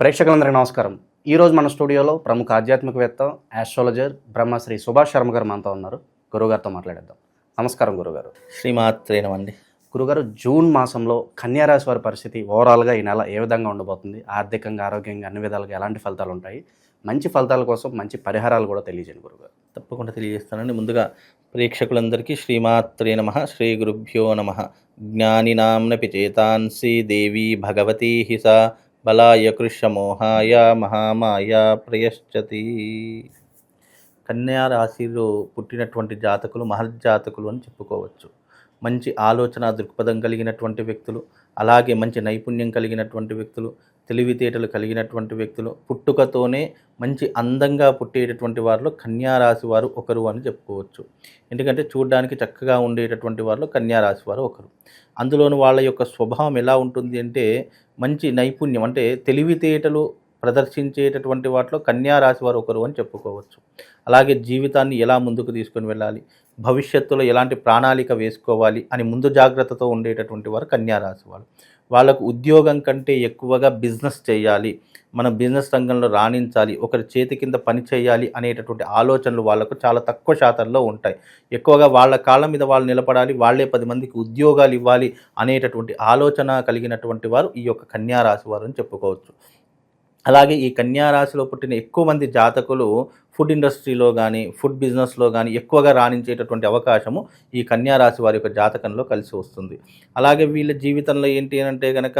ప్రేక్షకులందరికీ నమస్కారం. ఈరోజు మన స్టూడియోలో ప్రముఖ ఆధ్యాత్మికవేత్త ఆస్ట్రాలజర్ బ్రహ్మశ్రీ సుభాష్ శర్మ గారు మనతో ఉన్నారు. గురుగారితో మాట్లాడేద్దాం. నమస్కారం గురుగారు శ్రీమాత్రేనమండి గురుగారు జూన్ మాసంలో కన్యారాశి వారి పరిస్థితి ఓవరాల్గా ఈ నెల ఏ విధంగా ఉండబోతుంది? ఆర్థికంగా ఆరోగ్యంగా అన్ని విధాలుగా ఎలాంటి ఫలితాలు ఉంటాయి? మంచి ఫలితాల కోసం మంచి పరిహారాలు కూడా తెలియజేయండి గురుగారు తప్పకుండా తెలియజేస్తానండి. ముందుగా ప్రేక్షకులందరికీ శ్రీమాత్రే నమ శ్రీ గురుభ్యో నమ. జ్ఞానినాంనపి చేతాంసి దేవి భగవతీ హిస. బలాయ కృష్యమోహాయ మహామాయ ప్రయశ్చతి. కన్యా రాశిలో పుట్టినటువంటి జాతకులు మహర్జాతకులు అని చెప్పుకోవచ్చు. మంచి ఆలోచన దృక్పథం కలిగినటువంటి వ్యక్తులు అలాగే మంచి నైపుణ్యం కలిగినటువంటి వ్యక్తులు తెలివితేటలు కలిగినటువంటి వ్యక్తులు పుట్టుకతోనే మంచి అందంగా పుట్టేటటువంటి వారిలో కన్యారాశి వారు ఒకరు అని చెప్పుకోవచ్చు. ఎందుకంటే చూడడానికి చక్కగా ఉండేటటువంటి వారిలో కన్యారాశి వారు ఒకరు. అందులోని వాళ్ళ యొక్క స్వభావం ఎలా ఉంటుంది అంటే మంచి నైపుణ్యం అంటే తెలివితేటలు ప్రదర్శించేటటువంటి వాటిలో కన్యా రాశి వారు ఒకరు అని చెప్పుకోవచ్చు. అలాగే జీవితాన్ని ఎలా ముందుకు తీసుకొని వెళ్ళాలి? భవిష్యత్తులో ఎలాంటి ప్రణాళిక వేసుకోవాలి? అని ముందు జాగ్రత్తతో ఉండేటటువంటి వారు కన్యా రాశి వారు. వాళ్ళకు ఉద్యోగం కంటే ఎక్కువగా బిజినెస్ చేయాలి మనం బిజినెస్ రంగంలో రాణించాలి ఒకరి చేతి కింద పని చేయాలి అనేటటువంటి ఆలోచనలు వాళ్ళకు చాలా తక్కువ శాతంలో ఉంటాయి. ఎక్కువగా వాళ్ళ కాళ్ళ మీద వాళ్ళు నిలబడాలి వాళ్ళే పది మందికి ఉద్యోగాలు ఇవ్వాలి అనేటటువంటి ఆలోచన కలిగినటువంటి వారు ఈ యొక్క కన్యా రాశి వారు అని చెప్పుకోవచ్చు. అలాగే ఈ కన్యారాశిలో పుట్టిన ఎక్కువ మంది జాతకులు ఫుడ్ ఇండస్ట్రీలో కానీ ఫుడ్ బిజినెస్లో కానీ ఎక్కువగా రాణించేటటువంటి అవకాశము ఈ కన్యా రాశి వారి యొక్క జాతకంలో కలిసి వస్తుంది. అలాగే వీళ్ళ జీవితంలో ఏంటి అని అంటే కనుక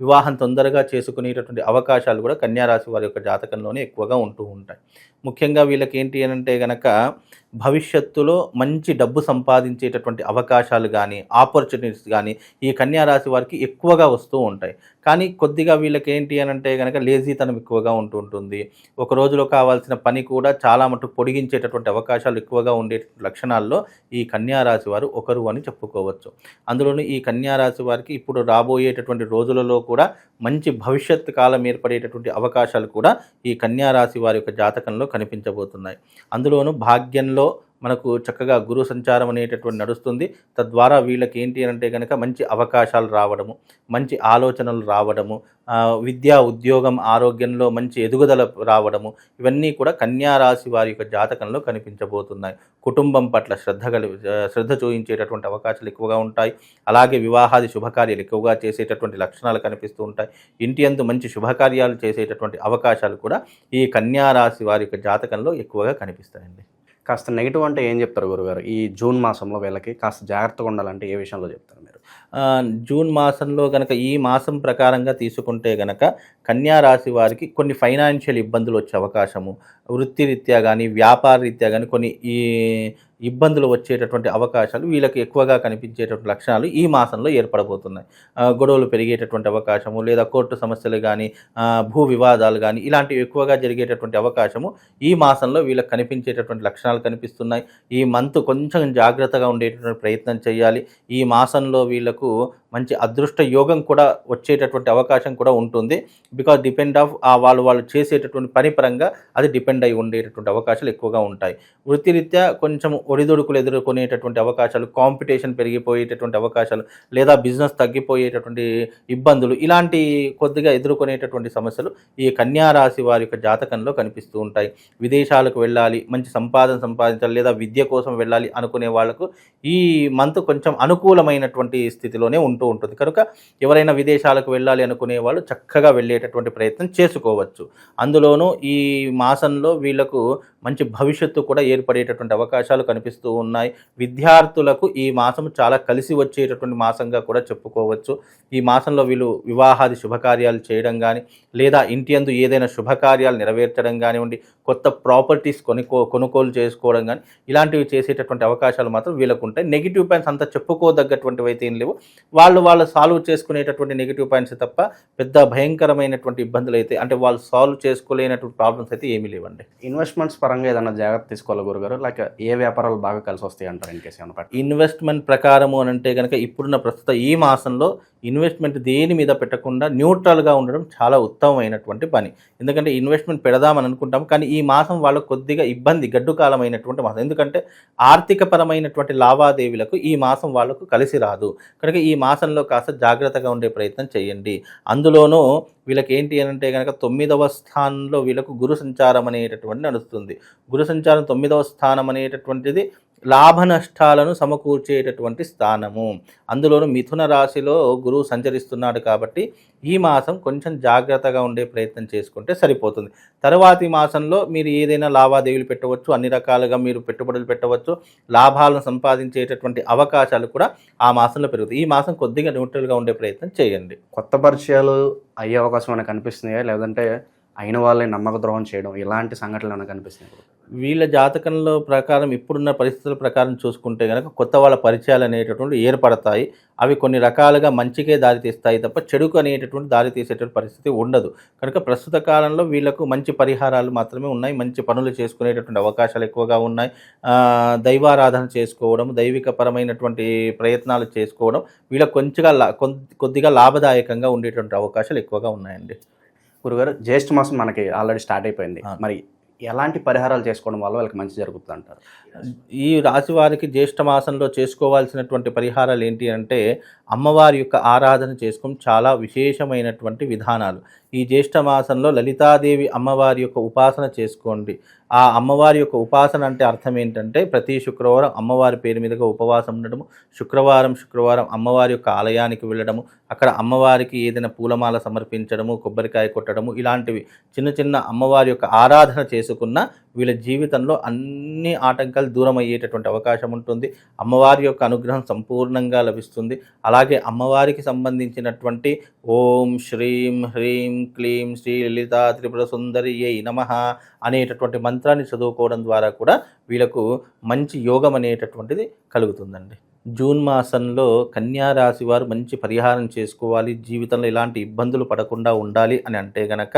వివాహం తొందరగా చేసుకునేటటువంటి అవకాశాలు కూడా కన్యా రాశి వారి యొక్క జాతకంలోనే ఎక్కువగా ఉంటూ ఉంటాయి. ముఖ్యంగా వీళ్ళకి ఏంటి అని అంటే కనుక భవిష్యత్తులో మంచి డబ్బు సంపాదించేటటువంటి అవకాశాలు కానీ ఆపర్చునిటీస్ కానీ ఈ కన్యారాశి వారికి ఎక్కువగా వస్తూ ఉంటాయి. కానీ కొద్దిగా వీళ్ళకి ఏంటి అని అంటే కనుక లేజీతనం ఎక్కువగా ఉంటూ ఉంటుంది. ఒక రోజులో కావాల్సిన పని కూడా చాలా మటుకు పొడిగించేటటువంటి అవకాశాలు ఎక్కువగా ఉండే లక్షణాల్లో ఈ కన్యా రాశి వారు ఒకరు అని చెప్పుకోవచ్చు. అందులోనూ ఈ కన్యారాశి వారికి ఇప్పుడు రాబోయేటటువంటి రోజులలో కూడా మంచి భవిష్యత్ కాలం ఏర్పడేటటువంటి అవకాశాలు కూడా ఈ కన్యారాశి వారి యొక్క జాతకంలో కనిపించబోతున్నాయి. అందులోనూ భాగ్యంలో మనకు చక్కగా గురు సంచారం అనేటటువంటి నడుస్తుంది. తద్వారా వీళ్ళకి ఏంటి అంటే కనుక మంచి అవకాశాలు రావడము మంచి ఆలోచనలు రావడము విద్యా ఉద్యోగం ఆరోగ్యంలో మంచి ఎదుగుదల రావడము ఇవన్నీ కూడా కన్యారాశి వారి యొక్క జాతకంలో కనిపించబోతున్నాయి. కుటుంబం పట్ల శ్రద్ధ కలి శ్రద్ధ చూపించేటటువంటి అవకాశాలు ఎక్కువగా ఉంటాయి. అలాగే వివాహాది శుభకార్యాలు ఎక్కువగా చేసేటటువంటి లక్షణాలు కనిపిస్తూ ఉంటాయి. ఇంటి అందు మంచి శుభకార్యాలు చేసేటటువంటి అవకాశాలు కూడా ఈ కన్యారాశి వారి యొక్క జాతకంలో ఎక్కువగా కనిపిస్తాయండి. కాస్త నెగిటివ్ అంటే ఏం చెప్తారు గురుగారు? ఈ జూన్ మాసంలో వీళ్ళకి కాస్త జాగ్రత్తగా ఉండాలంటే ఏ విషయంలో చెప్తారు మీరు? జూన్ మాసంలో గనక ఈ మాసం ప్రకారంగా తీసుకుంటే గనక కన్యా రాశి వారికి కొన్ని ఫైనాన్షియల్ ఇబ్బందులు వచ్చే అవకాశము వృత్తిరీత్యా కానీ వ్యాపార రీత్యా కానీ కొన్ని ఈ ఇబ్బందులు వచ్చేటటువంటి అవకాశాలు వీళ్ళకి ఎక్కువగా కనిపించేటటువంటి లక్షణాలు ఈ మాసంలో ఏర్పడబోతున్నాయి. గొడవలు పెరిగేటటువంటి అవకాశము లేదా కోర్టు సమస్యలు కానీ భూ వివాదాలు కానీ ఇలాంటివి ఎక్కువగా జరిగేటటువంటి అవకాశము ఈ మాసంలో వీళ్ళకి కనిపించేటటువంటి లక్షణాలు కనిపిస్తున్నాయి. ఈ మంత్ కొంచెం జాగ్రత్తగా ఉండేటటువంటి ప్రయత్నం చేయాలి. ఈ మాసంలో వీళ్ళకు వరకు మంచి అదృష్ట యోగం కూడా వచ్చేటటువంటి అవకాశం కూడా ఉంటుంది. బికాజ్ డిపెండ్ ఆఫ్ ఆ వాళ్ళు వాళ్ళు చేసేటటువంటి పని పరంగా అది డిపెండ్ అయి ఉండేటటువంటి అవకాశాలు ఎక్కువగా ఉంటాయి. వృత్తిరీత్యా కొంచెం ఒడిదొడుకులు ఎదుర్కొనేటటువంటి అవకాశాలు కాంపిటీషన్ పెరిగిపోయేటటువంటి అవకాశాలు లేదా బిజినెస్ తగ్గిపోయేటటువంటి ఇబ్బందులు ఇలాంటి కొద్దిగా ఎదుర్కొనేటటువంటి సమస్యలు ఈ కన్యారాశి వారి యొక్క జాతకంలో కనిపిస్తూ ఉంటాయి. విదేశాలకు వెళ్ళాలి మంచి సంపాదన సంపాదించాలి లేదా విద్య కోసం వెళ్ళాలి అనుకునే వాళ్ళకు ఈ మంత్ కొంచెం అనుకూలమైనటువంటి స్థితిలోనే ఉంటూ ఉంటుంది. కనుక ఎవరైనా విదేశాలకు వెళ్ళాలి అనుకునే వాళ్ళు చక్కగా వెళ్ళేటటువంటి ప్రయత్నం చేసుకోవచ్చు. అందులోనూ ఈ మాసంలో వీళ్ళకు మంచి భవిష్యత్తు కూడా ఏర్పడేటటువంటి అవకాశాలు కనిపిస్తూ ఉన్నాయి. విద్యార్థులకు ఈ మాసం చాలా కలిసి వచ్చేటటువంటి మాసంగా కూడా చెప్పుకోవచ్చు. ఈ మాసంలో వీళ్ళు వివాహాది శుభకార్యాలు చేయడం కానీ లేదా ఇంటి అందు ఏదైనా శుభకార్యాలు నెరవేర్చడం కానివ్వండి కొత్త ప్రాపర్టీస్ కొనుక్కో కొనుగోలు చేసుకోవడం కానీ ఇలాంటివి చేసేటటువంటి అవకాశాలు మాత్రం వీళ్ళకు ఉంటాయి. నెగిటివ్ పాయింట్స్ అంత చెప్పుకోదగ్గటువంటివి అయితే ఏం లేవు. వాళ్ళ వాళ్ళు సాల్వ్ చేసుకునేటటువంటి నెగిటివ్ పాయింట్స్ తప్ప పెద్ద భయంకరమైనటువంటి ఇబ్బందులు అయితే అంటే వాళ్ళు సాల్వ్ చేసుకోలేనటువంటి ప్రాబ్లమ్స్ అయితే ఏమీ లేవండి. ఇన్వెస్ట్మెంట్స్ పరంగా ఏదైనా జాగ్రత్త తీసుకోవాలి గురుగారు? లేక ఏ వ్యాపారాలు బాగా కలిసి వస్తాయి అంటారు ఇన్ కేసు ఏమైనా పట్ల ఇన్వెస్ట్మెంట్ ప్రకారము అని అంటే కనుక ఇప్పుడున్న ప్రస్తుత ఈ మాసంలో ఇన్వెస్ట్మెంట్ దేని మీద పెట్టకుండా న్యూట్రల్గా ఉండడం చాలా ఉత్తమమైనటువంటి పని. ఎందుకంటే ఇన్వెస్ట్మెంట్ పెడదామని అనుకుంటాం కానీ ఈ మాసం వాళ్ళకు కొద్దిగా ఇబ్బంది గడ్డు కాలమైనటువంటి మాసం. ఎందుకంటే ఆర్థికపరమైనటువంటి లావాదేవీలకు ఈ మాసం వాళ్ళకు కలిసి రాదు. కనుక ఈ మాసంలో కాస్త జాగ్రత్తగా ఉండే ప్రయత్నం చేయండి. అందులోనూ వీళ్ళకి ఏంటి అని అంటే కనుక తొమ్మిదవ స్థానంలో వీళ్ళకు గురు సంచారం అనేటటువంటి నడుస్తుంది. గురు సంచారం తొమ్మిదవ స్థానం అనేటటువంటిది లాభ నష్టాలను సమకూర్చేటటువంటి స్థానము. అందులోనూ మిథున రాశిలో గురువు సంచరిస్తున్నాడు కాబట్టి ఈ మాసం కొంచెం జాగ్రత్తగా ఉండే ప్రయత్నం చేసుకుంటే సరిపోతుంది. తర్వాతి మాసంలో మీరు ఏదైనా లావాదేవీలు పెట్టవచ్చు అన్ని రకాలుగా మీరు పెట్టుబడులు పెట్టవచ్చు లాభాలను సంపాదించేటటువంటి అవకాశాలు కూడా ఆ మాసంలో పెరుగుతాయి. ఈ మాసం కొద్దిగా న్యూట్రల్గా ఉండే ప్రయత్నం చేయండి. కొత్త పరిచయాలు అయ్యే అవకాశం మనకు కనిపిస్తున్నాయా లేదంటే అయిన వాళ్ళని నమ్మక ద్రోహం చేయడం ఇలాంటి సంఘటనలు మనకు కనిపిస్తున్నాయి? వీళ్ళ జాతకంలో ప్రకారం ఇప్పుడున్న పరిస్థితుల ప్రకారం చూసుకుంటే కనుక కొత్త వాళ్ళ పరిచయాలు అనేటటువంటి ఏర్పడతాయి. అవి కొన్ని రకాలుగా మంచికే దారి తీస్తాయి తప్ప చెడుకు అనేటటువంటి దారి తీసేటువంటి పరిస్థితి ఉండదు. కనుక ప్రస్తుత కాలంలో వీళ్ళకు మంచి పరిహారాలు మాత్రమే ఉన్నాయి. మంచి పనులు చేసుకునేటటువంటి అవకాశాలు ఎక్కువగా ఉన్నాయి. దైవారాధన చేసుకోవడం దైవిక పరమైనటువంటి ప్రయత్నాలు చేసుకోవడం వీళ్ళకు కొంచెంగా కొద్దిగా లాభదాయకంగా ఉండేటువంటి అవకాశాలు ఎక్కువగా ఉన్నాయండి. గురుగారు జ్యేష్ఠ మాసం మనకి ఆల్రెడీ స్టార్ట్ అయిపోయింది. మరి ఎలాంటి పరిహారాలు చేసుకోవడం వల్ల వాళ్ళకి మంచి జరుగుతుంది అంటారు ఈ రాశి వారికి జ్యేష్ఠ మాసంలో చేసుకోవాల్సినటువంటి పరిహారాలు ఏంటి అంటే అమ్మవారి యొక్క ఆరాధన చేసుకుని చాలా విశేషమైనటువంటి విధానాలు. ఈ జ్యేష్ఠ మాసంలో లలితాదేవి అమ్మవారి యొక్క ఉపాసన చేసుకోండి. ఆ అమ్మవారి యొక్క ఉపాసన అంటే అర్థం ఏంటంటే ప్రతి శుక్రవారం అమ్మవారి పేరు మీదుగా ఉపవాసం ఉండడము శుక్రవారం శుక్రవారం అమ్మవారి యొక్క ఆలయానికి వెళ్ళడము అక్కడ అమ్మవారికి ఏదైనా పూలమాల సమర్పించడము కొబ్బరికాయ కొట్టడము ఇలాంటివి చిన్న చిన్న అమ్మవారి యొక్క ఆరాధన చేసుకున్న వీళ్ళ జీవితంలో అన్ని ఆటంకాలు దూరం అయ్యేటటువంటి అవకాశం ఉంటుంది. అమ్మవారి యొక్క అనుగ్రహం సంపూర్ణంగా లభిస్తుంది. అలాగే అమ్మవారికి సంబంధించినటువంటి ఓం శ్రీం హ్రీం క్లీం శ్రీ లలిత త్రిపుర సుందరి ఏ నమ అనేటటువంటి మంత్రాన్ని చదువుకోవడం ద్వారా కూడా వీళ్ళకు మంచి యోగం అనేటటువంటిది కలుగుతుందండి. జూన్ మాసంలో కన్యారాశి వారు మంచి పరిహారం చేసుకోవాలి. జీవితంలో ఎలాంటి ఇబ్బందులు పడకుండా ఉండాలి అని అంటే గనక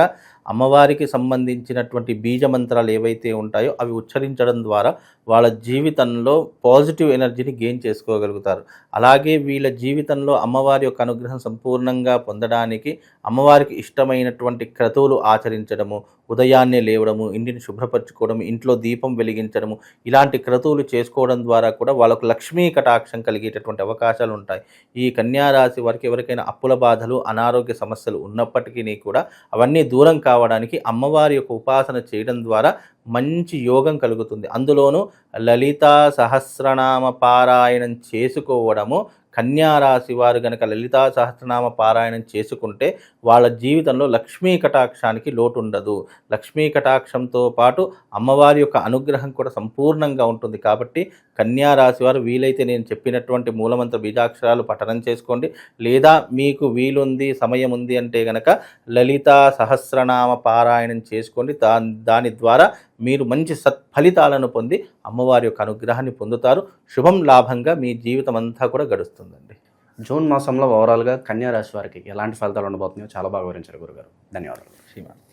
అమ్మవారికి సంబంధించినటువంటి బీజ మంత్రాలు ఏవైతే ఉంటాయో అవి ఉచ్చరించడం ద్వారా వాళ్ళ జీవితంలో పాజిటివ్ ఎనర్జీని గెయిన్ చేసుకోగలుగుతారు. అలాగే వీళ్ళ జీవితంలో అమ్మవారి యొక్క అనుగ్రహం సంపూర్ణంగా పొందడానికి అమ్మవారికి ఇష్టమైనటువంటి క్రతువులు ఆచరించడము ఉదయాన్నే లేవడము ఇంటిని శుభ్రపరచుకోవడం ఇంట్లో దీపం వెలిగించడము ఇలాంటి క్రతువులు చేసుకోవడం ద్వారా కూడా వాళ్ళకు లక్ష్మీ కటాక్షం కలిగేటటువంటి అవకాశాలు ఉంటాయి. ఈ కన్యారాశి వారికి ఎవరికైనా అప్పుల బాధలు అనారోగ్య సమస్యలు ఉన్నప్పటికీ కూడా అవన్నీ దూరం కావడానికి అమ్మవారి యొక్క ఉపాసన చేయడం ద్వారా మంచి యోగం కలుగుతుంది. అందులోనూ లలితా సహస్రనామ పారాయణం చేసుకోవడము కన్యారాశి వారు గనక లలితా సహస్రనామ పారాయణం చేసుకుంటే వాళ్ళ జీవితంలో లక్ష్మీ కటాక్షానికి లోటు ఉండదు లక్ష్మీ కటాక్షంతో పాటు అమ్మవారి యొక్క అనుగ్రహం కూడా సంపూర్ణంగా ఉంటుంది. కాబట్టి కన్యారాశి వారు వీలైతే నేను చెప్పినటువంటి మూలమంత్ర బీజాక్షరాలు పఠనం చేసుకోండి. లేదా మీకు వీలుంది సమయం ఉంది అంటే గనక లలితా సహస్రనామ పారాయణం చేసుకోండి. దా దాని ద్వారా మీరు మంచి సత్ఫలితాలను పొంది అమ్మవారి యొక్క అనుగ్రహాన్ని పొందుతారు. శుభం లాభంగా మీ జీవితం అంతా కూడా గడుస్తుందండి. జూన్ మాసంలో ఓవరాల్గా కన్యా రాశి వారికి ఎలాంటి ఫలితాలు ఉండబోతున్నాయో చాలా బాగా వివరించారు గురుగారు. ధన్యవాదాలు. శ్రీమాన్.